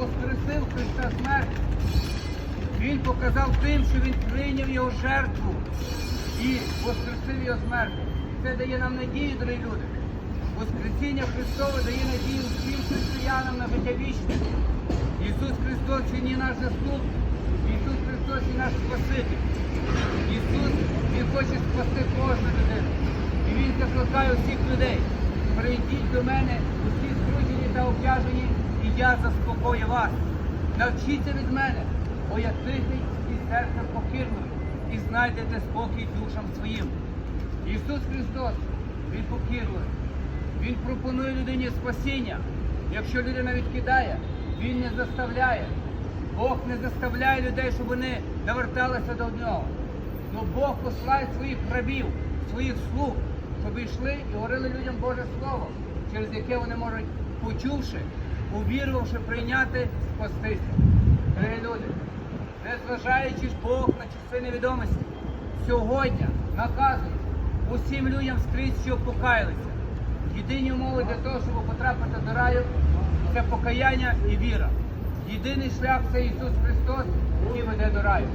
воскресив Христа смерть. Він показав тим, що Він прийняв його жертву і воскресив його смерть. Це дає нам надію, дорогі люди. Воскресіння Христове дає надію всім християнам на життя вічне. Ісус Христос є наш заступник. Ісус Христос є наш Спаситель. Ісус Він хоче спасти кожну людину. І Він закликає всіх людей. Прийдіть до мене, усі скручені та обтяжені, і я заспокою вас. Навчіться від мене, бо я тихий і серцем покірною, і знайдете спокій душам своїм. Ісус Христос, Він покірливий. Він пропонує людині спасіння. Якщо людина відкидає, Він не заставляє. Бог не заставляє людей, щоб вони наверталися до нього. Ну Бог послає своїх рабів, своїх слуг, щоб йшли і говорили людям Боже Слово, через яке вони можуть, почувши, увірувавши, прийняти, спастися. Дорогі люди, незважаючи ж Бог на часи невідомості, сьогодні наказує усім людям скрізь, що покаялися. Єдині умови для того, щоб потрапити до раю, це покаяння і віра. Єдиний шлях це Ісус Христос, який веде до раю.